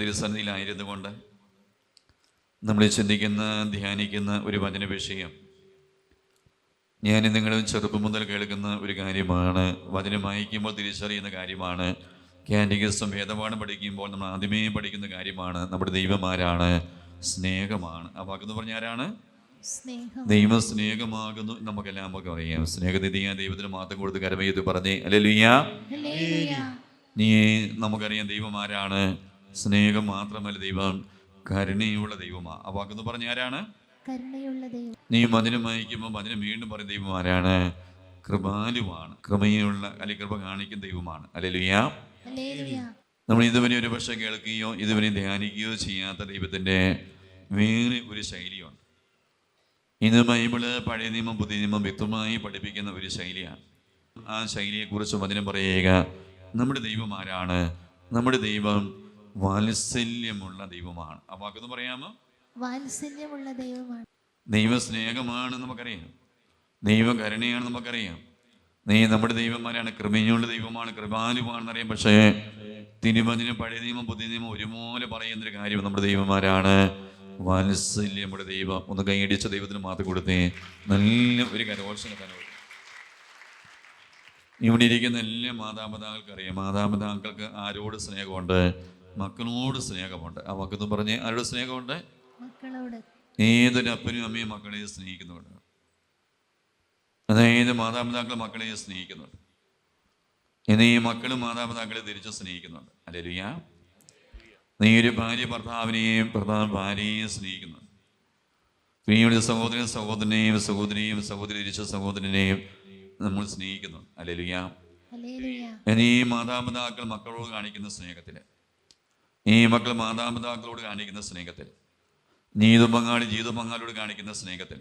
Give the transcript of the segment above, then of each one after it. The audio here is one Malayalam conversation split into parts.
തിരുസന്നിധിയിലായിരുന്നു കൊണ്ട് നമ്മൾ ചിന്തിക്കുന്ന ധ്യാനിക്കുന്ന ഒരു വചന വിഷയം ഞാൻ നിങ്ങളും ചെറുപ്പം മുതൽ കേൾക്കുന്ന ഒരു കാര്യമാണ്. വചനം വായിക്കുമ്പോൾ തിരിച്ചറിയുന്ന കാര്യമാണ്. കാൻഡിഗസും വേദപാഠം പഠിക്കുമ്പോൾ നമ്മൾ ആദ്യമേ പഠിക്കുന്ന കാര്യമാണ്. നമ്മുടെ ദൈവമാരാണ്. സ്നേഹമാണ്. ആ വാക്കെന്ന് പറഞ്ഞ ആരാണ്? ദൈവം സ്നേഹമാകുന്നു നമുക്കെല്ലാം നമുക്ക് അറിയാം സ്നേഹനിധിയാ ദൈവത്തിന് മാത്രം കൊടുത്ത് കരമയ്യത്ത് പറഞ്ഞേ. അല്ലെ ഹല്ലേലൂയ നീ നമുക്കറിയാം ദൈവം ആരാണ് സ്നേഹം മാത്രമല്ല ദൈവം കരുണയുള്ള ദൈവമാണ് ആ വാക്കെന്ന് പറഞ്ഞ ആരാണ്? നീ മതിനം വായിക്കുമ്പോൾ മതിനം വീണ്ടും പറയും ദൈവം ആരാണ്? കൃപാലുവാണ്. കൃപയുള്ള അല്ലെ കൃപ കാണിക്കുന്ന ദൈവമാണ്. അല്ലെ നമ്മൾ ഇതുവരെ ഒരു പക്ഷെ കേൾക്കുകയോ ഇതുവരെ ധ്യാനിക്കുകയോ ചെയ്യാത്ത ദൈവത്തിന്റെ വേറെ ഒരു ശൈലിയുണ്ട്. ഇന്ന് ബൈബിൾ പഴയ നിയമം പുതിയ നിയമം വ്യക്തമായി പഠിപ്പിക്കുന്ന ഒരു ശൈലിയാണ്. ആ ശൈലിയെക്കുറിച്ച് വചനം പറയുക നമ്മുടെ ദൈവം ആരാണ്? നമ്മുടെ ദൈവം വാത്സല്യമുള്ള ദൈവമാണ്. ആ വാക്കൊന്ന് പറയാമോ? വാത്സല്യമുള്ള ദൈവമാണ്. ദൈവസ്നേഹമാണ് നമുക്കറിയാം. ദൈവകരുണയാണ് നമുക്കറിയാം. നീ നമ്മുടെ ദൈവന്മാരാണ്. കൃപയുള്ള ദൈവമാണ്. കൃപാലുവാണെന്നറിയാം പക്ഷേ തിരുവചനം പഴയ നിയമം പുതിയ നിയമം ഒരുപോലെ പറയുന്നൊരു കാര്യം നമ്മുടെ ദൈവന്മാരാണ്. വാത്സല്യമുള്ള ദൈവം. ഒന്ന് കൈയടിച്ച ദൈവത്തിന് മാത്രം കൊടുത്തേ. നല്ല ഒരു കരോത്സവം കനവ് ഇവിടെ ഇരിക്കുന്ന എല്ലാ മാതാപിതാക്കൾക്കറിയാം. മാതാപിതാക്കൾക്ക് ആരോട് സ്നേഹമുണ്ട്? മക്കളോട് സ്നേഹമുണ്ട്. ആ മക്കെന്ന് പറഞ്ഞ് ആരോട് സ്നേഹമുണ്ട്? ഏതൊരു അപ്പനും അമ്മയും മക്കളെ സ്നേഹിക്കുന്നുണ്ട്. അതായത് മാതാപിതാക്കൾ മക്കളെ സ്നേഹിക്കുന്നുണ്ട്. ഇനി ഈ മക്കളും മാതാപിതാക്കളെ തിരിച്ചു സ്നേഹിക്കുന്നുണ്ട്. അല്ലെലുയ്യ നീ ഒരു ഭാര്യ ഭർത്താവിനെയും ഭർത്താവ് ഭാര്യയെയും സ്നേഹിക്കുന്നുണ്ട്. ഒരു സഹോദരൻ സഹോദരനെയും സഹോദരിയും സഹോദരി തിരിച്ച സഹോദരനെയും നമ്മൾ സ്നേഹിക്കുന്നുണ്ട്. അല്ലെ ലുയാ ഇനി മാതാപിതാക്കൾ മക്കളോട് കാണിക്കുന്ന സ്നേഹത്തിൽ ഈ മക്കൾ മാതാപിതാക്കളോട് കാണിക്കുന്ന സ്നേഹത്തിൽ നീതു പങ്കാളി ജീതു പങ്കാളിയോട് കാണിക്കുന്ന സ്നേഹത്തിൽ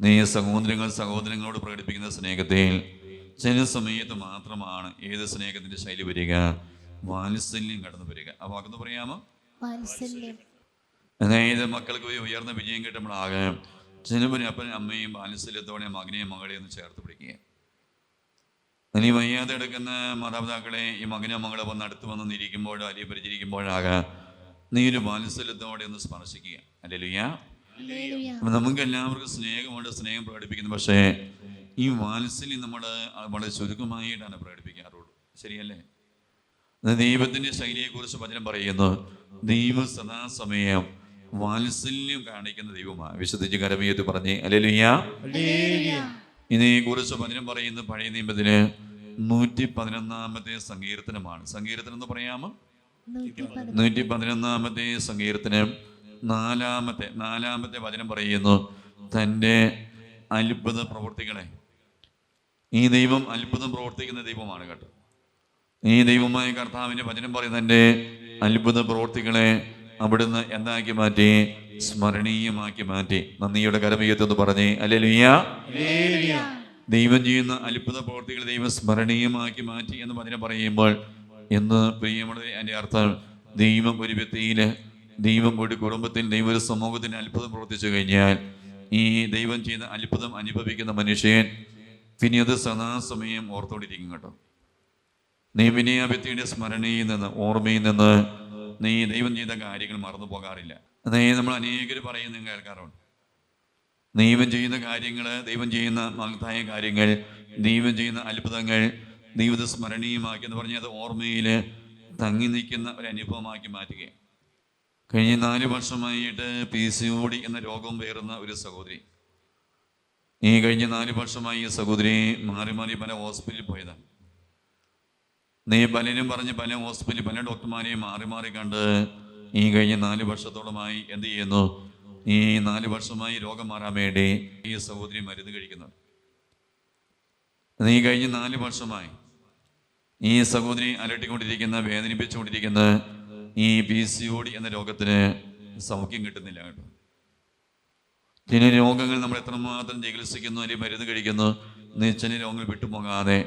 നീ സഹോദരങ്ങൾ സഹോദരങ്ങളോട് പ്രകടിപ്പിക്കുന്ന സ്നേഹത്തിൽ ചില സമയത്ത് മാത്രമാണ് ഏത് സ്നേഹത്തിന്റെ ശൈലി വരിക? വാത്സല്യം കടന്നു വരിക. ആ വാക്കെന്ന് പറയാമോ? അതായത് മക്കൾക്ക് പോയി ഉയർന്ന വിജയം കിട്ടുമ്പോഴാകെ ചിലപ്പോൾ അപ്പനും അമ്മയും വാത്സല്യത്തോടെ മകനെയും മകളെയും ഒന്ന് ചേർത്ത് പിടിക്കുക. ഇനി വയ്യാതെ എടുക്കുന്ന മാതാപിതാക്കളെ ഈ മകനോ മകളോ വന്ന് അടുത്ത് വന്ന് നിരിക്കുമ്പോഴോ അല്ലെങ്കിൽ പരിചരിക്കുമ്പോഴാകെ നീ ഒരു വാത്സല്യത്തോടെ ഒന്ന് സ്പർശിക്കുക. അല്ലെലുയ്യ ലുയ്യ നമുക്ക് എല്ലാവർക്കും സ്നേഹമുണ്ട് സ്നേഹം പ്രകടിപ്പിക്കുന്നു. പക്ഷേ ഈ വാത്സല്യം നമ്മൾ വളരെ ചുരുക്കമായിട്ടാണ് പ്രകടിപ്പിക്കാറുള്ളൂ. ശരിയല്ലേ? ദൈവത്തിന്റെ ദൈവത്തിന്റെ ശൈലിയെക്കുറിച്ച് വചനം പറയുന്നു. ദൈവം സദാസമയം വാത്സല്യം കാണിക്കുന്ന ദൈവമാണ്. വിശുദ്ധിച്ച് കരമീയത്ത് പറഞ്ഞേ അല്ലെലുയ്യ ഹല്ലേലൂയ. ഇതിനെക്കുറിച്ച് വചനം പറയുന്ന പഴയ നിയമത്തിന് നൂറ്റി പതിനൊന്നാമത്തെ സങ്കീർത്തനമാണ്. സങ്കീർത്തനം എന്ന് പറയാമോ? നൂറ്റി പതിനൊന്ന് പതിനൊന്നാമത്തെ സങ്കീർത്തനം നാലാമത്തെ നാലാമത്തെ വചനം പറയുന്നു തന്റെ അത്ഭുത പ്രവർത്തികളെ ഈ ദൈവം അത്ഭുതം പ്രവർത്തിക്കുന്ന ദൈവമാണ് കേട്ടോ. ഈ ദൈവമായ കർത്താവിന്റെ വചനം പറയുന്ന തന്റെ അത്ഭുത പ്രവൃത്തികളെ അവിടുന്ന് എന്താക്കി മാറ്റി സ്മരണീയമാക്കി മാറ്റി. നന്ദിയുടെ കരമയ്യത്തെന്ന് പറഞ്ഞേ അല്ലേ ഹല്ലേലൂയ ദൈവം ചെയ്യുന്ന അത്ഭുത പ്രവർത്തികൾ ദൈവം സ്മരണീയമാക്കി മാറ്റി എന്ന് പറഞ്ഞ് പറയുമ്പോൾ എന്ന് പ്രിയമുള്ള എന്റെ അർത്ഥം ദൈവം ഒരു വ്യക്തിയിൽ ദൈവം ഒരു കുടുംബത്തിൽ ദൈവം ഒരു സമൂഹത്തിന് അത്ഭുതം പ്രവർത്തിച്ചു കഴിഞ്ഞാൽ ഈ ദൈവം ചെയ്യുന്ന അത്ഭുതം അനുഭവിക്കുന്ന മനുഷ്യൻ പിന്നെ അത് സദാസമയം ഓർത്തോണ്ടിരിക്കും കേട്ടോ. നീ പിന്നെ ആ വ്യക്തിയുടെ സ്മരണയിൽ നിന്ന് ഓർമ്മയിൽ നിന്ന് നീ ദൈവം ചെയ്ത കാര്യങ്ങൾ മറന്നു പോകാറില്ല. നീ നമ്മൾ അനേകർ പറയുന്ന കേൾക്കാറുണ്ട്. ദൈവം ചെയ്യുന്ന കാര്യങ്ങൾ ദൈവം ചെയ്യുന്ന മഹത്തായ കാര്യങ്ങൾ ദൈവം ചെയ്യുന്ന അത്ഭുതങ്ങൾ ദൈവത്തെ സ്മരണീയമാക്കി എന്ന് പറഞ്ഞാൽ അത് ഓർമ്മയിൽ തങ്ങി നിൽക്കുന്ന ഒരു അനുഭവമാക്കി മാറ്റുകയാണ്. കഴിഞ്ഞ നാല് വർഷമായിട്ട് പി സി ഒ ഡി എന്ന രോഗം പേറുന്ന ഒരു സഹോദരി. ഈ കഴിഞ്ഞ നാല് വർഷമായി ഈ സഹോദരി മാറി മാറി പല ഹോസ്പിറ്റലിൽ പോയതാണ്. നീ പലരും പറഞ്ഞ് പല ഹോസ്പിറ്റലിൽ പല ഡോക്ടർമാരെയും മാറി മാറി കണ്ട് ഈ കഴിഞ്ഞ നാല് വർഷത്തോളമായി എന്ത് ചെയ്യുന്നു? ഈ നാല് വർഷമായി രോഗം മാറാൻ വേണ്ടി ഈ സഹോദരി മരുന്ന് കഴിക്കുന്നു. നീ കഴിഞ്ഞ നാല് വർഷമായി ഈ സഹോദരി അലട്ടിക്കൊണ്ടിരിക്കുന്ന വേദനിപ്പിച്ചുകൊണ്ടിരിക്കുന്ന ഈ പി സി ഒ ഡി എന്ന രോഗത്തിന് സൗഖ്യം കിട്ടുന്നില്ല കേട്ടോ. ചില രോഗങ്ങൾ നമ്മൾ എത്രമാത്രം ചികിത്സിക്കുന്നു അല്ലെങ്കിൽ മരുന്ന് കഴിക്കുന്നു ചില രോഗങ്ങൾ വിട്ടുപോകാതെ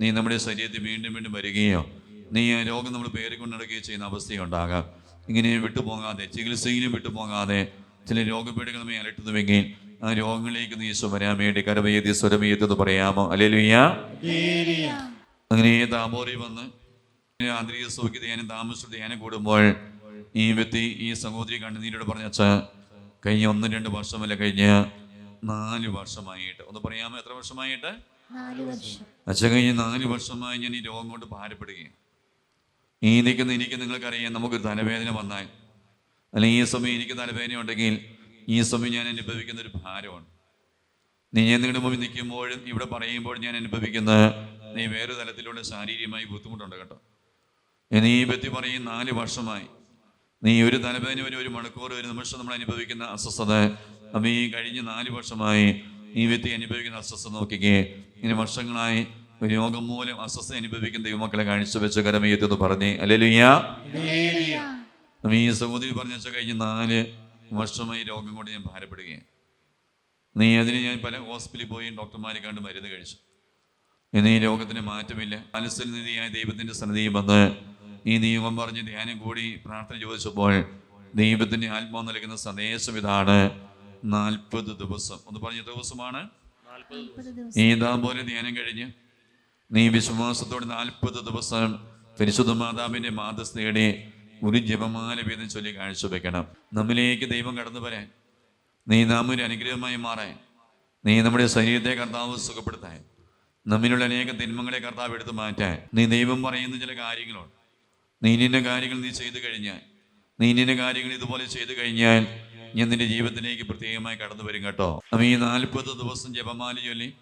നീ നമ്മുടെ ശരീരത്തിൽ വീണ്ടും വീണ്ടും വരികയോ നീ രോഗം നമ്മൾ പേരിക്കൊണ്ട് നടക്കുകയോ ചെയ്യുന്ന അവസ്ഥയുണ്ടാകാം. ഇങ്ങനെ വിട്ടുപോകാതെ ചികിത്സയിലും വിട്ടുപോകാതെ ചില രോഗപീഠങ്ങൾ നമ്മെ അലട്ടുന്നുവെങ്കിൽ ആ രോഗങ്ങളിലേക്ക് നീ വരാൻ വേണ്ടി കരമയ്യതി സ്വരമയ്യത്തെന്ന് പറയാമോ? അല്ലേലുയ്യ അങ്ങനെ താപോറി വന്ന് ആന്തരിക സൗഖ്യ ധ്യാനം താമസിച്ച് ധ്യാനം കൂടുമ്പോൾ ഈ വ്യക്തി ഈ സഹോദരി കണ്ണുനീരോട് പറഞ്ഞ അച്ഛാ കഴിഞ്ഞ ഒന്ന് രണ്ട് വർഷമല്ല കഴിഞ്ഞ നാല് വർഷമായിട്ട്. ഒന്ന് പറയാമോ എത്ര വർഷമായിട്ട്? അച്ഛൻ കഴിഞ്ഞ നാല് വർഷമായി ഞാൻ ഈ രോഗം കൊണ്ട് ഭാരപ്പെടുകയാണ്. ഈ നിൽക്കുന്ന എനിക്ക് നിങ്ങൾക്കറിയാം നമുക്ക് തലവേദന വന്നാൽ. അല്ലെങ്കിൽ ഈ സമയം എനിക്ക് തലവേദന ഉണ്ടെങ്കിൽ ഈ സമയം ഞാൻ അനുഭവിക്കുന്ന ഒരു ഭാരമാണ്. നീ ഞാൻ നിങ്ങളുടെ മുമ്പിൽ നിൽക്കുമ്പോഴും ഇവിടെ പറയുമ്പോഴും ഞാൻ അനുഭവിക്കുന്ന നീ വേറെ തലത്തിലുള്ള ശാരീരികമായി ബുദ്ധിമുട്ടുണ്ട് കേട്ടോ. ഇനി ഈ വ്യക്തി പറയും നാല് വർഷമായി. നീ ഒരു തലവേദന ഒരു ഒരു മണിക്കൂർ ഒരു നിമിഷം നമ്മൾ അനുഭവിക്കുന്ന അസ്വസ്ഥത. അപ്പം ഈ കഴിഞ്ഞ നാല് വർഷമായി ഈ വ്യക്തി അനുഭവിക്കുന്ന അസ്വസ്ഥത നോക്കിക്കേ. ഇനി വർഷങ്ങളായി രോഗം മൂലം അസ്വസ്ഥ അനുഭവിക്കുന്ന ദൈവമക്കളെ കാഴ്ചവെച്ച വെച്ച പറഞ്ഞേ. അല്ലെലുയ്യാ. അപ്പം ഈ സഹോദരി പറഞ്ഞു കഴിഞ്ഞ നാല് വർഷമായി രോഗം കൊണ്ട് ഞാൻ ഭാരപ്പെടുകയാണ്. നീ അതിന് ഞാൻ പല ഹോസ്പിറ്റലിൽ പോയി ഡോക്ടർമാരെ കണ്ട് മരുന്ന് കഴിച്ചു. ഇന്ന് ഈ രോഗത്തിന് മാറ്റമില്ല. മനസ്സിനിധിയായ ദൈവത്തിന്റെ സന്നിധിയിൽ വന്ന് ഈ നിയമം പറഞ്ഞ് ധ്യാനം കൂടി പ്രാർത്ഥന ചോദിച്ചപ്പോൾ ദൈവത്തിന്റെ ആത്മാവ് നൽകുന്ന സന്ദേശം ഇതാണ്. നാൽപ്പത് ദിവസം. ഒന്ന് പറഞ്ഞ ദിവസമാണ്? നാൽപ്പത് ദിവസം. ഈ പോലെ ധ്യാനം കഴിഞ്ഞ്? നീ വിശ്വാസത്തോടെ നാൽപ്പത് ദിവസം പരിശുദ്ധ മാതാവിന്റെ മാതസ്ഥയുടെ ഒരു ജപമാല വീതം ചൊല്ലി കാഴ്ചവെക്കണം. നമ്മിലേക്ക് ദൈവം കടന്നു വരാൻ. നീ നാം ഒരു അനുഗ്രഹമായി മാറാൻ നീ നമ്മുടെ ശരീരത്തെ കർത്താവ് സുഖപ്പെടുത്താൻ. നമ്മിലുള്ള അനേക തിന്മങ്ങളെ കർത്താവ് എടുത്തു മാറ്റാൻ. നീ ദൈവം പറയുന്ന ചില കാര്യങ്ങളുണ്ട് നീ നിന്റെ കാര്യങ്ങൾ നീ ചെയ്തു കഴിഞ്ഞാൽ. നീ നിന്റെ കാര്യങ്ങൾ ഇതുപോലെ ചെയ്തു കഴിഞ്ഞാൽ ഞാൻ നിന്റെ ജീവിതത്തിലേക്ക് പ്രത്യേകമായി കടന്നു വരും കേട്ടോ. അപ്പം ഈ നാൽപ്പത് ദിവസം ജപമാല ചൊല്ലി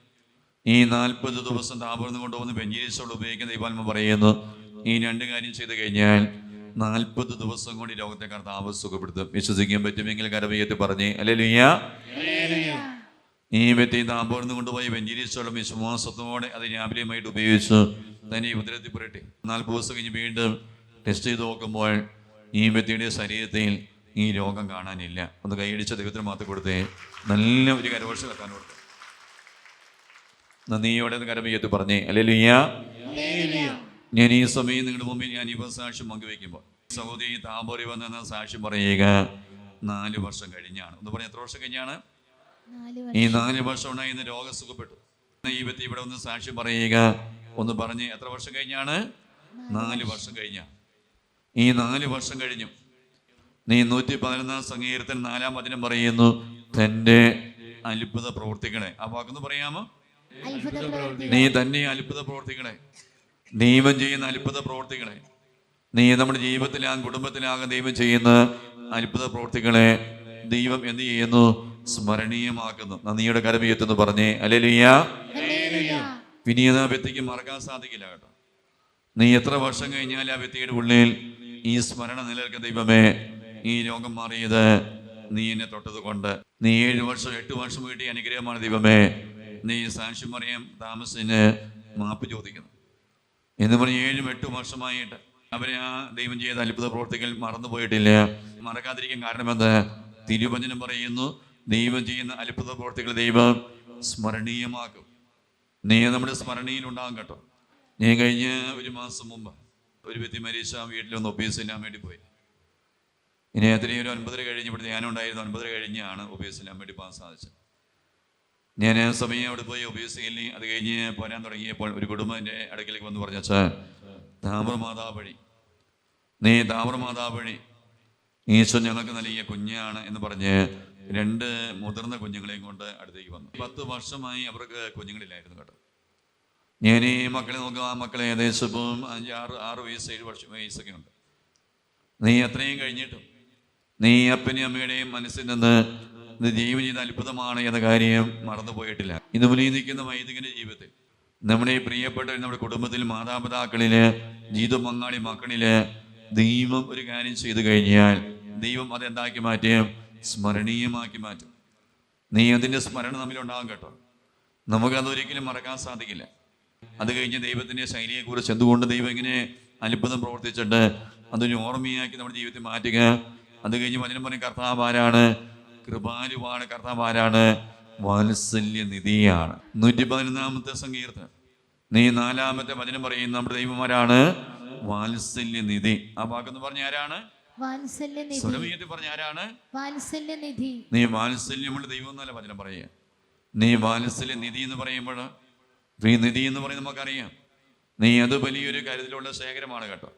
ഈ നാൽപ്പത് ദിവസം താപർന്ന് കൊണ്ടുവന്ന് ബെഞ്ചീരിസോട് ഉപയോഗിക്കുന്ന ദൈവാത്മ പറയുന്നു. ഈ രണ്ട് കാര്യം ചെയ്തു കഴിഞ്ഞാൽ നാൽപ്പത് ദിവസം കൊണ്ട് രോഗത്തെ കർത്താവ് സുഖപ്പെടുത്തും. വിശ്വസിക്കാൻ പറ്റുമെങ്കിൽ കരവയ്യത്ത് പറഞ്ഞേ അല്ലേ ലുയ്യ ഈ വ്യക്തി താമ്പോർന്ന് കൊണ്ടുപോയി വെഞ്ചിരിച്ചോളം വിശ്വാസത്തോടെ അത് രാവിലെയുമായിട്ട് ഉപയോഗിച്ച്. തന്നെ ഉദരത്തിൽ പുരട്ടി. നാൽപ്പത് ദിവസം കഴിഞ്ഞ് വീണ്ടും ടെസ്റ്റ് ചെയ്ത് നോക്കുമ്പോൾ ഈ വ്യക്തിയുടെ ശരീരത്തിൽ ഈ രോഗം കാണാനില്ല. ഒന്ന് കൈയടിച്ച ദൈവത്തിന് മാത്രം കൊടുത്തേ. നല്ല ഒരു കരവർഷം വെക്കാൻ കൊടുത്തു. നന്ദിയോടെ കരമയ്യത്ത് പറഞ്ഞേ അല്ലേ ലുയ്യ ഹല്ലേലൂയ. ഞാൻ ഈ സമയം നിങ്ങളുടെ മുമ്പിൽ ഞാൻ ഇവ സാക്ഷ്യം പങ്കുവെക്കുമ്പോൾ സൗദി താമ്പോറി വന്ന സാക്ഷ്യം പറയുക? നാല് വർഷം കഴിഞ്ഞാണ്. ഒന്ന് പറഞ്ഞ എത്ര വർഷം കഴിഞ്ഞാണ്? ഈ നാലു വർഷം ഉണ്ടായി ഇന്ന് രോഗം സുഖപ്പെട്ടു. ഈ വ്യക്തി ഇവിടെ ഒന്ന് സാക്ഷ്യം പറയുക. ഒന്ന് പറഞ്ഞ് എത്ര വർഷം കഴിഞ്ഞാണ്? നാല് വർഷം കഴിഞ്ഞ. ഈ നാല് വർഷം കഴിഞ്ഞു. നീ നൂറ്റി പതിനൊന്നാം സംഗീതത്തിൽ നാലാം പതിനം പറയുന്നു തന്റെ അത്ഭുത പ്രവർത്തികളെ ആ വാക്കൊന്ന് പറയാമോ? നീ തന്നെ അത്ഭുത പ്രവർത്തികളെ ദൈവം ചെയ്യുന്ന അത്ഭുത പ്രവർത്തികളെ നീ നമ്മുടെ ജീവിതത്തിലാകും കുടുംബത്തിലാകും ദൈവം ചെയ്യുന്ന അത്ഭുത പ്രവർത്തികളെ ദൈവം എന്ത് ചെയ്യുന്നു? സ്മരണീയമാക്കുന്നു. നന്ദിയുടെ കരമീയത്തെന്ന് പറഞ്ഞേ പിന്നീട് വിനീത വ്യക്തിക്ക് മറക്കാൻ സാധിക്കില്ല കേട്ടോ. നീ എത്ര വർഷം കഴിഞ്ഞാൽ ആ വ്യക്തിയുടെ ഉള്ളിൽ ഈ സ്മരണ നിലനിൽക്കുന്ന ദൈവമേ. ഈ രോഗം മാറിയത് നീ എന്നെ തൊട്ടത് കൊണ്ട്. നീ ഏഴ് വർഷം എട്ട് വർഷം കിട്ടിയ അനുഗ്രഹമാണ് ദൈവമേ. നീ സാക്ഷി മറിയം താമസിന് മാപ്പ് ചോദിക്കുന്നു. എന്ന് പറഞ്ഞ് ഏഴും എട്ടും വർഷമായിട്ട് അവരെ ആ ദൈവം ചെയ്ത അത്ഭുത പ്രവർത്തികൾ മറന്നുപോയിട്ടില്ല മറക്കാതിരിക്കാൻ കാരണമെന്ന് തിരുവചനം പറയുന്നു ദൈവം ചെയ്യുന്ന അത്ഭുത പ്രവർത്തികൾ ദൈവം സ്മരണീയമാക്കും. നീ നമ്മുടെ സ്മരണയിൽ ഉണ്ടാകും കേട്ടോ. ഞാൻ കഴിഞ്ഞ ഒരു മാസം മുമ്പ് ഒരു വ്യക്തി മരീഷ വീട്ടിൽ ഒപ്പീസ് ചെയ്യാൻ വേണ്ടി പോയി. ഇനി അതിനെ ഒരു ഒൻപതര കഴിഞ്ഞ് ഇവിടെ ഞാനുണ്ടായിരുന്നു ഒൻപതര കഴിഞ്ഞാണ് ചെയ്യാൻ വേണ്ടി പോകാൻ സാധിച്ചത്. ഞാൻ സമയം അവിടെ പോയി ചെയ്യലി അത് കഴിഞ്ഞ് പോരാൻ തുടങ്ങിയപ്പോൾ ഒരു കുടുംബം എന്റെ അടുക്കലേക്ക് വന്ന് പറഞ്ഞ സാർ താമ്രമാതാ വഴി നീ താമ്രമാതാ വഴി ഈശോ ഞങ്ങൾക്ക് നൽകിയ കുഞ്ഞാണ് എന്ന് പറഞ്ഞ് രണ്ട് മുതിർന്ന കുഞ്ഞുങ്ങളെയും കൊണ്ട് അടുത്തേക്ക് വന്നു. പത്ത് വർഷമായി അവർക്ക് കുഞ്ഞുങ്ങളില്ലായിരുന്നു കേട്ടോ. ഞാൻ ഈ മക്കളെ നോക്കുക ആ മക്കളെ ഏകദേശം ഇപ്പം അഞ്ച് ആറ് ആറ് വയസ്സ് ഏഴ് വർഷം വയസ്സൊക്കെ ഉണ്ട്. നീ അത്രയും കഴിഞ്ഞിട്ടും നീ അപ്പനെയും അമ്മയുടെയും മനസ്സിൽ നിന്ന് ഇത് ജീവൻ ചെയ്ത അത്ഭുതമാണ് എന്ന കാര്യം മറന്നുപോയിട്ടില്ല. ഇന്ന് മുന്നിൽ നിൽക്കുന്ന വൈദികന്റെ ജീവിതത്തിൽ നമ്മുടെ പ്രിയപ്പെട്ട നമ്മുടെ കുടുംബത്തിൽ മാതാപിതാക്കളിൽ ജീവിത പങ്കാളി മക്കളിൽ ദൈവം ഒരു കാര്യം ചെയ്തു കഴിഞ്ഞാൽ ദൈവം അതെന്താക്കി മാറ്റും? സ്മരണീയമാക്കി മാറ്റും. നീ അതിന്റെ സ്മരണ നമ്മിലുണ്ടാകും കേട്ടോ. നമുക്കത് ഒരിക്കലും മറക്കാൻ സാധിക്കില്ല. അത് കഴിഞ്ഞ് ദൈവത്തിന്റെ ശൈലിയെക്കുറിച്ച് എന്തുകൊണ്ട് ദൈവം ഇങ്ങനെ അത്ഭുതം പ്രവർത്തിച്ചിട്ട് അതൊരു ഓർമ്മയാക്കി നമ്മുടെ ജീവിതത്തിൽ മാറ്റുക? അത് കഴിഞ്ഞ് വചനം പറയും കർത്താവ് ആരാണ് കൃപാലുവാണ് കർത്താവ് ആരാണ് വാത്സല്യ നിധിയാണ്. നൂറ്റി പതിനൊന്നാമത്തെ സങ്കീർത്തനം. നീ നാലാമത്തെ വചനം പറയും നമ്മുടെ ദൈവമാരാണ് വാത്സല്യ നിധി. ആ വാക്കെന്ന് പറഞ്ഞ ആരാണ്? പറഞ്ഞ ആരാണ്? നീ വാത്സല്യമുള്ള ദൈവം എന്നല്ല വചനം പറയുക. നീ വാത്സല്യ നിധി എന്ന് പറയുമ്പോൾ ഈ നിധി എന്ന് പറയുന്നത് നമുക്കറിയാം. നീ അത് വലിയൊരു കരുതലുള്ള ശേഖരമാണ് കേട്ടോ.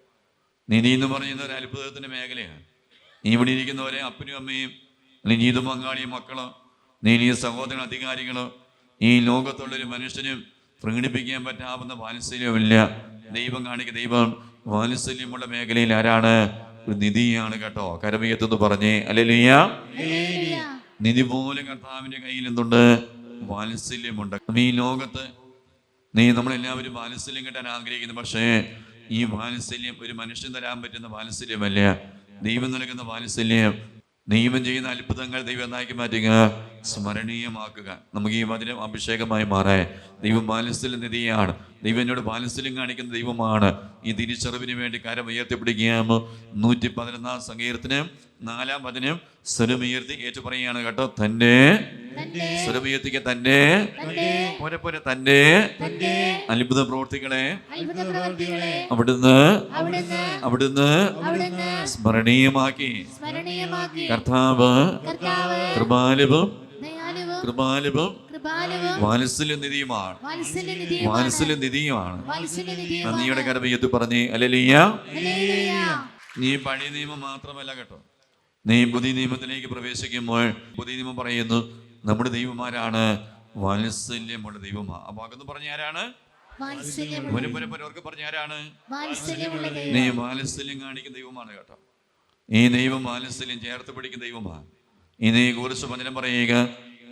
നിധി എന്ന് പറയുന്നത് ഒരു അത്ഭുതത്തിന്റെ മേഖലയാണ്. നീ ഇവിടെ ഇരിക്കുന്നവരെ അപ്പനും അമ്മയും നീ ജീവിത പങ്കാളി മക്കൾ നീ നീ സഹോദരൻ അധികാരികൾ ഈ ലോകത്തുള്ളൊരു മനുഷ്യനും പ്രകടിപ്പിക്കാൻ പറ്റാവുന്ന വാത്സല്യമില്ല ദൈവം കാണിക്കുക ദൈവം വാത്സല്യമുള്ള മേഖലയിൽ ആരാണ്? ഒരു നിധിയാണ് കേട്ടോ. കരമയത്തെന്ന് പറഞ്ഞേ ഹല്ലേലൂയ നിധി പോലെ കർത്താവിന്റെ കയ്യിൽ എന്തുണ്ട്? വാത്സല്യമുണ്ട്. ഈ ലോകത്ത് നീ നമ്മളെല്ലാവരും വാത്സല്യം കിട്ടാൻ ആഗ്രഹിക്കുന്നു. പക്ഷേ ഈ വാത്സല്യം ഒരു മനുഷ്യൻ തരാൻ പറ്റുന്ന വാത്സല്യമല്ല. ദൈവം നൽകുന്ന വാത്സല്യം ദൈവം ചെയ്യുന്ന അത്ഭുതങ്ങൾ ദൈവം എന്നാക്കി മാറ്റുക സ്മരണീയമാക്കുക. നമുക്ക് ഈ വചനം അഭിഷേകമായി മാറാൻ ദൈവം വാത്സല്യ നിധിയാണ്. ദൈവം എന്നോട് ബാലസ്ഥലം കാണിക്കുന്ന ദൈവമാണ്. ഈ തിരിച്ചറിവിന് വേണ്ടി കരം ഉയർത്തിപ്പിടിക്കുകയാണ്. നൂറ്റി പതിനൊന്നാം സങ്കീർത്തനം. നാലാം വചനം സ്വരമുയർത്തി ഏറ്റു പറയുകയാണ് കേട്ടോ. തന്നെ. സ്വരമുയർത്തിക്ക് തന്നെ. പോരെ പോരെ തന്നെ. അത്ഭുത പ്രവർത്തികളെ. അവിടുന്ന്. അവിടുന്ന്. സ്മരണീയമാക്കി. കർത്താവ്. കൃപാലുവും കൃപാലുവും വാത്സല്യ നിധിയുമാണ്. വാത്സല്യ നിധിയുമാണ്. നന്ദിയുടെ കരമയ്യത്ത് പറഞ്ഞേ. അല്ലലിയ ഹല്ലേലൂയ നീ പഴയ നിയമം മാത്രമല്ല കേട്ടോ. നീ പുതിയ നിയമത്തിലേക്ക് പ്രവേശിക്കുമ്പോൾ പുതിയ നിയമം പറയുന്നു നമ്മുടെ ദൈവമാരാണ് വാത്സല്യമുള്ള ദൈവമാ. ആ അകന്ന് പറഞ്ഞ ആരാണ്? പറഞ്ഞ ആരാണ്? നീ വാത്സല്യം കാണിക്കുന്ന ദൈവമാണ് കേട്ടോ. ഈ ദൈവം വാത്സല്യം ചേർത്ത് പിടിക്കുന്ന ദൈവമാണ് ഈ നീ കുറിച്ച് വചനം പറയുക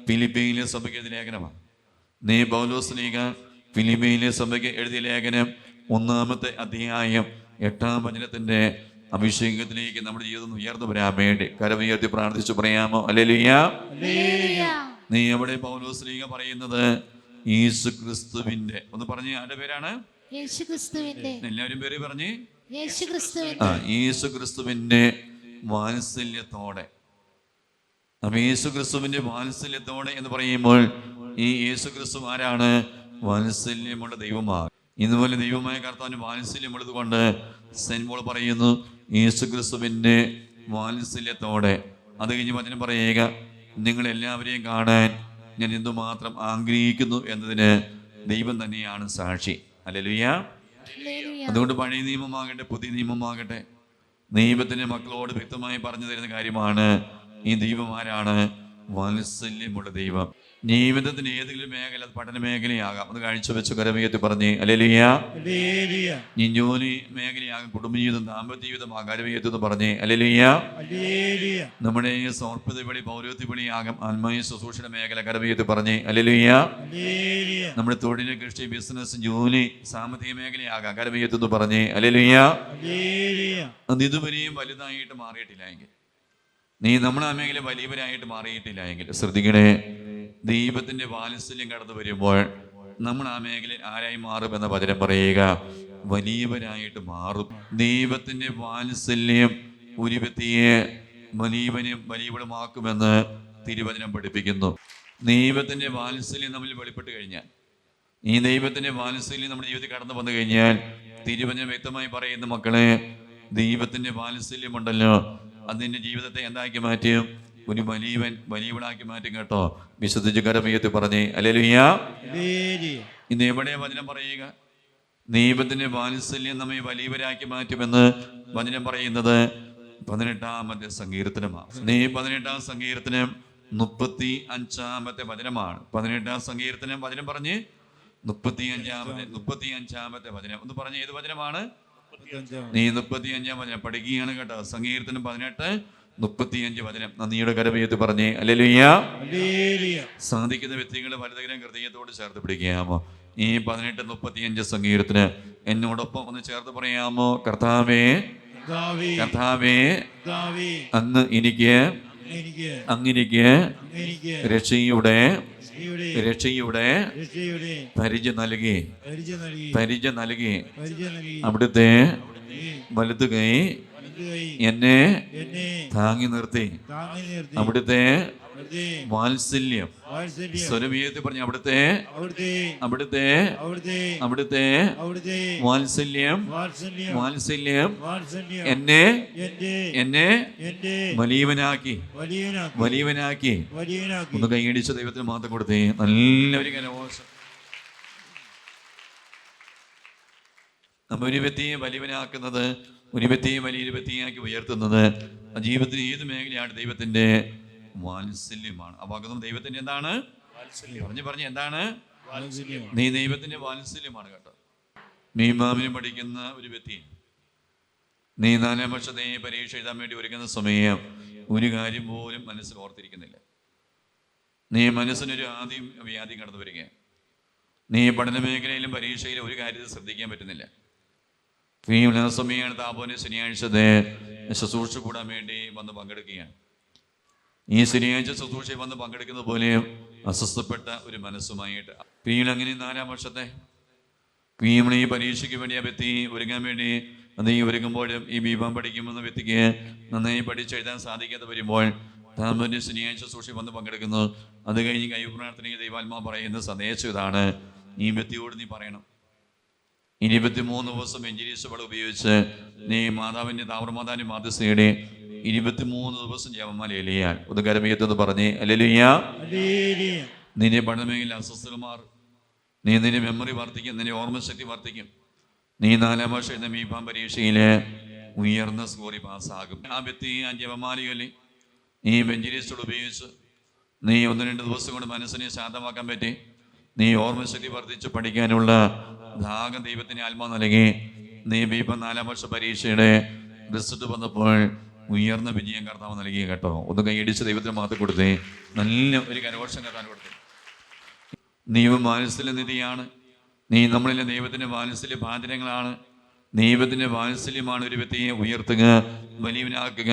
ഫിലിപ്പീനിലെ സഭയ്ക്ക് എഴുതിയ ലേഖനമാണ് നീ പൗലോസ് ലീഗ ഫിലിപ്പീനിലെ സഭയ്ക്ക് എഴുതിയ ലേഖനം ഒന്നാമത്തെ അധ്യായം എട്ടാം വചനത്തിന്റെ അഭിഷേകത്തിലേക്ക് നമ്മുടെ ജീവിതം ഉയർന്നു വരാൻ വേണ്ടി. കരമുയർത്തി പ്രാർത്ഥിച്ചു പറയാമോ? അല്ലെലിയ ഹല്ലേലൂയ നീ എവിടെ പൗലോസ് ലീഗ പറയുന്നത്? യേശു ക്രിസ്തുവിന്റെ ഒന്ന് പറഞ്ഞു ആരുടെ പേരാണ്? എല്ലാവരും പേര് പറഞ്ഞു. യേശു ക്രിസ്തുവിന്റെ വാത്സല്യത്തോടെ. അപ്പൊ യേശു ക്രിസ്തുവിന്റെ വാത്സല്യത്തോടെ എന്ന് പറയുമ്പോൾ ഈ യേശു ക്രിസ്തു ആരാണ്? വാത്സല്യമുള്ള ദൈവമാണ് ഇതുപോലെ ദൈവമായ കർത്താവിന് വാത്സല്യം എടുത്തുകൊണ്ട് സെന്റ് പോൾ പറയുന്നു യേശു ക്രിസ്തുവിന്റെ വാത്സല്യത്തോടെ. അത് കഴിഞ്ഞ് വചനം പറയുക നിങ്ങൾ എല്ലാവരെയും കാണാൻ ഞാൻ എന്തുമാത്രം ആഗ്രഹിക്കുന്നു എന്നതിന് ദൈവം തന്നെയാണ് സാക്ഷി. Hallelujah hallelujah. അതുകൊണ്ട് പഴയ നിയമമാകട്ടെ പുതിയ നിയമമാകട്ടെ ദൈവത്തിന്റെ മക്കളോട് വ്യക്തമായി പറഞ്ഞു തരുന്ന കാര്യമാണ് ഈ ദൈവം ആരാണ് വാത്സല്യമുള്ള ദൈവം. ജീവിതത്തിന് ഏതെങ്കിലും മേഖല പഠന മേഖലയാകാം അത് കാഴ്ചവെച്ച് കരമയത്തി പറഞ്ഞ് ഹല്ലേലൂയ ഈ ജോലി മേഖലയാകും കുടുംബജീവിതം ദാമ്പത്യ ജീവിതം കരമയത്തി എന്ന് പറഞ്ഞ് ഹല്ലേലൂയ നമ്മുടെ സമർപ്പിത വിളി പൗരത്വ വിളിയാകും ആത്മീയ ശുശ്രൂഷണ മേഖല കരമയത്തി പറഞ്ഞ് ഹല്ലേലൂയ നമ്മുടെ തൊഴിൽ കൃഷി ബിസിനസ് ജോലി സാമ്പത്തിക മേഖലയാകാം കരമയത്തി എന്ന് പറഞ്ഞ് അല്ലെലിയ ഹല്ലേലൂയ അത് ഇതുവരെയും വലുതായിട്ട് മാറിയിട്ടില്ല എങ്കിൽ. നീ നമ്മളെ അമ്മയെങ്കിലും വലിയവരായിട്ട് മാറിയിട്ടില്ല എങ്കിൽ ശ്രദ്ധിക്കണേ ദൈവത്തിന്റെ വാത്സല്യം കടന്നു വരുമ്പോൾ നമ്മൾ ആ മേഖലയിൽ ആരായി എന്ന വചനം പറയുക വലിയവരായിട്ട് മാറും. ദൈവത്തിന്റെ വാത്സല്യം ഒരു വ്യക്തിയെ വലിയവനും വലിയവളുമാക്കുമെന്ന് തിരുവചനം പഠിപ്പിക്കുന്നു. ദൈവത്തിന്റെ വാത്സല്യം നമ്മൾ വെളിപ്പെട്ട് കഴിഞ്ഞാൽ ഈ ദൈവത്തിന്റെ വാത്സല്യം നമ്മുടെ ജീവിതത്തിൽ കടന്നു വന്നു കഴിഞ്ഞാൽ തിരുവചനം വ്യക്തമായി പറയുന്ന മക്കളെ ദൈവത്തിന്റെ വാത്സല്യമുണ്ടല്ലോ. അതിന്റെ ജീവിതത്തെ എന്താക്കി മാറ്റിയും ഒരു വലിയവൻ വലിയവളാക്കി മാറ്റും കേട്ടോ. വിശുദ്ധിച്ച് കരമയത്തിൽ പറഞ്ഞേ അല്ലെലുയ്യ. ഇന്ന് എവിടെ വചനം പറയുക? ദൈവത്തിന്റെ വാത്സല്യം നമ്മെ വലിയവരാക്കി മാറ്റുമെന്ന് വചനം പറയുന്നത് പതിനെട്ടാമത്തെ സങ്കീർത്തനമാണ്. നീ പതിനെട്ടാം സങ്കീർത്തനം മുപ്പത്തി അഞ്ചാമത്തെ വചനമാണ്. പതിനെട്ടാം സങ്കീർത്തനം വചനം പറഞ്ഞ് മുപ്പത്തി അഞ്ചാമത്തെ മുപ്പത്തി അഞ്ചാമത്തെ വചനം. ഒന്ന് പറഞ്ഞ ഏത് വചനമാണ്? നീ മുപ്പത്തി അഞ്ചാം വചനം പഠിക്കുകയാണ് കേട്ടോ. സങ്കീർത്തനം പതിനെട്ട് മുപ്പത്തി അഞ്ച് വചനം. നന്ദിയുടെ കരമയത്ത് പറഞ്ഞേ? അല്ലെലുയ്യ. സാധിക്കുന്ന വ്യക്തികൾ വലുതകരം ഹൃദയത്തോട് ചേർത്ത് പിടിക്കാമോ ഈ പതിനെട്ട് മുപ്പത്തിയഞ്ച് സംഗീതത്തിന് എന്നോടൊപ്പം ഒന്ന് ചേർത്ത് പറയാമോ? കർത്താവേ. കർത്താവേ. അങ്ങ് എനിക്ക് അങ്ങനെ എനിക്ക് രക്ഷയുടെ രക്ഷയുടെ പരിചയ നൽകി. പരിചയം നൽകി. അവിടുത്തെ വലുതുകൈ വലതു കൈ എന്നെ താങ്ങി നിർത്തി. അവിടുത്തെ വാത്സല്യം. സ്വരമീയത്തിൽ പറഞ്ഞ അവിടുത്തെ അവിടുത്തെ അവിടുത്തെ വാത്സല്യം. വാത്സല്യം. എന്നെ എന്നെ വലിയവനാക്കി. വലിയവനാക്കി. ഒന്ന് കൈയടിച്ച ദൈവത്തിന് മാത്രം കൊടുത്തേ. നല്ലൊരു ഒരു നമ്മ ഒരു വ്യക്തിയെ വലിയവനാക്കുന്നത് ഒരു വ്യക്തിയെ വലിയൊരു വ്യക്തിയാക്കി ഉയർത്തുന്നത് ആ ജീവിതത്തിന് ഏത് മേഖലയാണ് ദൈവത്തിന്റെ വാത്സല്യമാണ്. ഭാഗത്തും ദൈവത്തിന്റെ എന്താണ്? പറഞ്ഞു പറഞ്ഞു എന്താണ്? നീ ദൈവത്തിന്റെ വാത്സല്യമാണ് കേട്ടോ. നീ മാമിന് പഠിക്കുന്ന ഒരു വ്യക്തി. നീ നാലാം വർഷത്തെ പരീക്ഷ എഴുതാൻ വേണ്ടി ഒരുക്കുന്ന സമയം ഒരു കാര്യം പോലും മനസ്സിൽ ഓർത്തിരിക്കുന്നില്ല. നീ മനസ്സിനൊരു ആദ്യം വ്യാധി കടന്നു വരികയാണ്. നീ പഠന മേഖലയിലും പരീക്ഷയിലും ഒരു കാര്യത്തിൽ ശ്രദ്ധിക്കാൻ പറ്റുന്നില്ല. ഈ സമയമാണ് താപോന് ശനിയാഴ്ചത്തെ ശുശ്രൂഷ കൂടാൻ വേണ്ടി വന്ന് പങ്കെടുക്കുകയാണ്. ഈ ശനിയാഴ്ച ശുശ്രൂഷയിൽ വന്ന് പങ്കെടുക്കുന്ന പോലെ അസ്വസ്ഥപ്പെട്ട ഒരു മനസ്സുമായിട്ട്. പിന്നീട് അങ്ങനെ നാലാം വർഷത്തെ പിന്നീട് ഈ പരീക്ഷയ്ക്ക് വേണ്ടി ആ വ്യക്തി ഒരുങ്ങാൻ വേണ്ടി അത് ഈ ഒരുങ്ങുമ്പോഴും ഈ ബീപം പഠിക്കുമെന്ന വ്യക്തിക്ക് നന്നായി പഠിച്ചെഴുതാൻ സാധിക്കാതെ വരുമ്പോൾ താൻ ശനിയാഴ്ച സൂക്ഷി വന്ന് പങ്കെടുക്കുന്നു. അത് കഴിഞ്ഞ് കൈ പ്രാർത്ഥനയ്ക്ക് ദൈവാത്മാ പറയുന്ന സന്ദേശം ഇതാണ്. ഈ വ്യക്തിയോട് നീ പറയണം. ഇരുപത്തിമൂന്ന് ദിവസം എഞ്ചിനീയർസുകൾ ഉപയോഗിച്ച് നീ മാതാവിന്റെ താവ്രമാതാവിന്റെ മാതൃസ്ഥയുടെ ഇരുപത്തിമൂന്ന് ദിവസം ജപമാല എലിയാൽ ഒന്ന് കരമയത്തെന്ന് പറഞ്ഞ് അല്ലെലിയ. നിന്റെ പഠനമേഖല അസ്വസ്ഥത നീ നിന്റെ മെമ്മറി വർദ്ധിക്കും നിന്റെ ഓർമ്മശക്തി വർദ്ധിക്കും. നീ നാലാം വർഷം എന്ന മീഫാം പരീക്ഷയിൽ ഉയർന്ന സ്കോറി പാസ്സാകും ആ വ്യക്തി ആ ജപമാലയല്ലേ നീ വെഞ്ചിരീസോട് ഉപയോഗിച്ച് നീ ഒന്ന് രണ്ട് ദിവസം കൊണ്ട് മനസ്സിനെ ശാന്തമാക്കാൻ പറ്റി. നീ ഓർമ്മശക്തി വർദ്ധിച്ച് പഠിക്കാനുള്ള ദാഹം ദൈവത്തിന് ആത്മാ നൽകി. നീ ബീപ്പം നാലാം വർഷ പരീക്ഷയുടെ റിസൾട്ട് വന്നപ്പോൾ ഉയർന്ന വിജയം കർത്താവ് നൽകിയ കേട്ടോ. ഒന്ന് കൈയടിച്ച് ദൈവത്തിന് മാത്രം കൊടുത്തേ. നല്ല ഒരു കരഘോഷം കർത്താൻ കൊടുത്തു. ദൈവം വാത്സല്യ നിധിയാണ്. നീ നമ്മളിലെ ദൈവത്തിന്റെ വാത്സല്യ പാചരങ്ങളാണ് ദൈവത്തിന്റെ വാത്സല്യമാണ് ഒരു വ്യക്തിയെ ഉയർത്തുക വലിയവനാക്കുക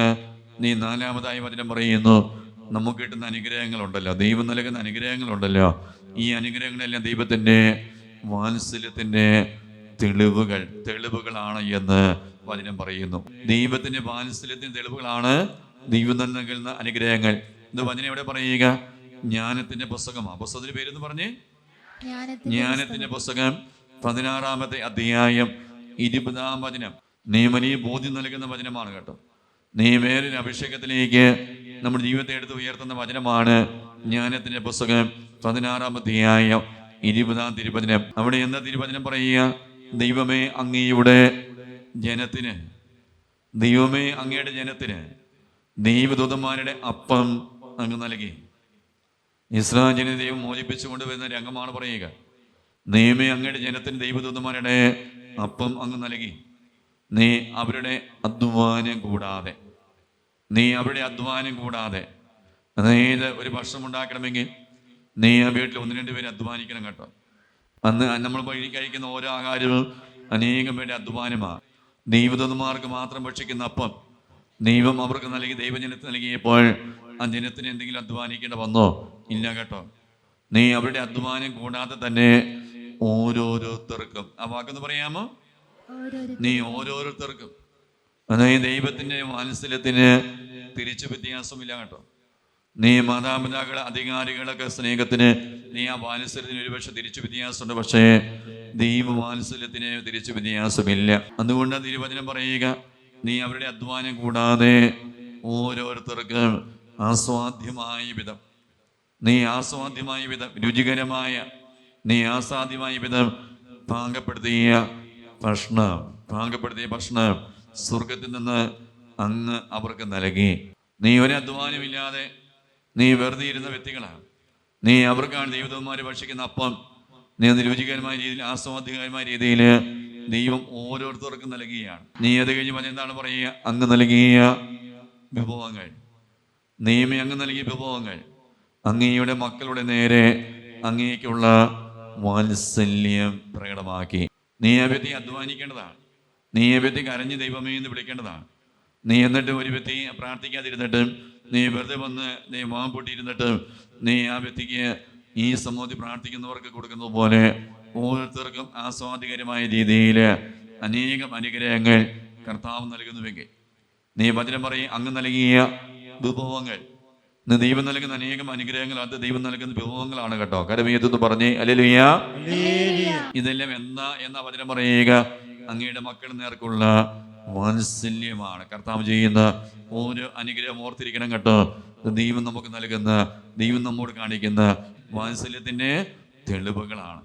നീ നാലാമതായി വചനം പറയുന്നു നമുക്ക് കിട്ടുന്ന അനുഗ്രഹങ്ങളുണ്ടല്ലോ. ദൈവം നൽകുന്ന അനുഗ്രഹങ്ങളുണ്ടല്ലോ. ഈ അനുഗ്രഹങ്ങളെല്ലാം ദൈവത്തിന്റെ വാത്സല്യത്തിന്റെ തെളിവുകൾ തെളിവുകളാണ് എന്ന് വചനം പറയുന്നു. ദൈവത്തിന്റെ വാത്സല്യത്തിന് തെളിവുകളാണ് ദൈവം നൽകുന്ന അനുഗ്രഹങ്ങൾ. ഇത് വചനം എവിടെ പറയുക? ജ്ഞാനത്തിന്റെ പുസ്തകമാണ് പുസ്തകത്തിന്റെ പേരെന്ന് പറഞ്ഞ്? ജ്ഞാനത്തിന്റെ പുസ്തകം. പതിനാറാമത്തെ അധ്യായം ഇരുപതാം വചനം. നീ വലിയ ബോധ്യം നൽകുന്ന വചനമാണ് കേട്ടോ. നീ വേറൊരു അഭിഷേകത്തിലേക്ക് നമ്മുടെ ജീവിതത്തെ എടുത്ത് ഉയർത്തുന്ന വചനമാണ് ജ്ഞാനത്തിന്റെ പുസ്തകം. പതിനാറാം അധ്യായം ഇരുപതാം തിരുവചനം. അവിടെ എന്താ തിരുവചനം പറയുക? ദൈവമേ അങ്ങയുടെ ജനത്തിന് ദൈവമേ അങ്ങയുടെ ജനത്തിന് ദൈവദൂതന്മാരുടെ അപ്പം അങ്ങ് നൽകി. ഇസ്രായേൽ ദൈവം മോചിപ്പിച്ചു കൊണ്ടുവരുന്ന രംഗമാണ് പറയുക. നീമേ അങ്ങയുടെ ജനത്തിന് ദൈവദൂതന്മാരുടെ അപ്പം അങ്ങ് നൽകി. നീ അവരുടെ അധ്വാനം കൂടാതെ നീ അവരുടെ അധ്വാനം കൂടാതെ അതായത് ഒരു ഭക്ഷണം ഉണ്ടാക്കണമെങ്കിൽ നീ ആ വീട്ടിൽ ഒന്ന് രണ്ട് പേര് അധ്വാനിക്കണം കേട്ടോ. അന്ന് നമ്മൾ വഴി കഴിക്കുന്ന ഓരോ ആഹാരവും അനേകം പേരുടെ അധ്വാനമാണ്. ദൈവദൂതന്മാർക്ക് മാത്രം ഭക്ഷിക്കുന്ന അപ്പം ദൈവം അവർക്ക് നൽകി ദൈവജനത്തിന് നൽകിയപ്പോൾ ആ ജനത്തിന് എന്തെങ്കിലും അധ്വാനിക്കേണ്ട വന്നോ? ഇല്ല കേട്ടോ. നീ അവരുടെ അധ്വാനം കൂടാതെ തന്നെ ഓരോരുത്തർക്കും. ആ വാക്കെന്ന് പറയാമോ? നീ ഓരോരുത്തർക്കും. അതായത് ദൈവത്തിന്റെ വാത്സല്യത്തിന് തിരിച്ചു വ്യത്യാസമില്ല കേട്ടോ. നീ മാതാപിതാക്കളെ അധികാരികളൊക്കെ സ്നേഹത്തിന് നീ ആ വാത്സല്യത്തിന് ഒരുപക്ഷെ തിരിച്ചു വ്യത്യാസമുണ്ട് പക്ഷേ ദൈവ വാത്സല്യത്തിന് തിരിച്ചു വ്യത്യാസമില്ല അതുകൊണ്ട് തിരുവചനം പറയുക നീ അവരുടെ അധ്വാനം കൂടാതെ ഓരോരുത്തർക്കും ആസ്വാദ്യമായ വിധം നീ ആസ്വാദ്യമായ വിധം രുചികരമായ നീ ആസ്വാദ്യമായ വിധം പാകപ്പെടുത്തിയ ഭക്ഷണം പാകപ്പെടുത്തിയ ഭക്ഷണം സ്വർഗത്തിൽ നിന്ന് അങ്ങ് അവർക്ക് നൽകി. നീ ഒരു അധ്വാനമില്ലാതെ നീ വെറുതെ ഇരുന്ന വ്യക്തികളാണ്. നീ അവർക്കാണ് ദൈവന്മാരെ ഭക്ഷിക്കുന്ന അപ്പം. നീ അത് രുചികരമായ രീതിയിൽ ആസ്വാദ്യകരമായ രീതിയിൽ ദൈവം ഓരോരുത്തർക്കും നൽകുകയാണ്. നീ അത് കഴിഞ്ഞ് പറഞ്ഞ എന്താണ് പറയുക? അങ്ങ് നൽകിയ വിഭവങ്ങൾ. നിയമി അങ്ങ് നൽകിയ വിഭവങ്ങൾ. അങ്ങയുടെ മക്കളുടെ നേരെ അങ്ങേക്കുള്ള വാത്സല്യം പ്രകടമാക്കി. നീ ആ വ്യക്തി അധ്വാനിക്കേണ്ടതാണ്. നീ ആ വ്യക്തി കരഞ്ഞ് ദൈവമേ എന്ന് വിളിക്കേണ്ടതാണ്. നീ എന്നിട്ട് ഒരു വ്യക്തി പ്രാർത്ഥിക്കാതിരുന്നിട്ട് നീ വെറുതെ വന്ന് നീ മോഹം പൊട്ടിയിരുന്നിട്ട് നീ ആ വ്യക്തിക്ക് ഈ സമൂഹത്തിൽ പ്രാർത്ഥിക്കുന്നവർക്ക് കൊടുക്കുന്നത് പോലെ ഓരോരുത്തർക്കും ആസ്വാദികരമായ രീതിയിൽ അനേകം അനുഗ്രഹങ്ങൾ കർത്താവ് നൽകുന്നുവെങ്കിൽ. നീ വചനം പറയും അങ്ങ് നൽകിയ വിഭവങ്ങൾ. നീ ദൈവം നൽകുന്ന അനേകം അനുഗ്രഹങ്ങൾ അത് ദൈവം നൽകുന്ന വിഭവങ്ങളാണ് കേട്ടോ. കരമീയത്തെന്ന് പറഞ്ഞ് അല്ലെലുയ്യ. ഇതെല്ലാം എന്താ എന്ന വചനം പറയുക അങ്ങയുടെ മക്കൾ നേർക്കുള്ള വാത്സല്യമാണ് കർത്താവ് ചെയ്യുന്ന ഓരോ അനുഗ്രഹം ഓർത്തിരിക്കണം കേട്ടോ. ദൈവം നമുക്ക് നൽകുന്ന ദൈവം നമ്മോട് കാണിക്കുന്ന വാത്സല്യത്തിന്റെ തെളിവുകളാണ്.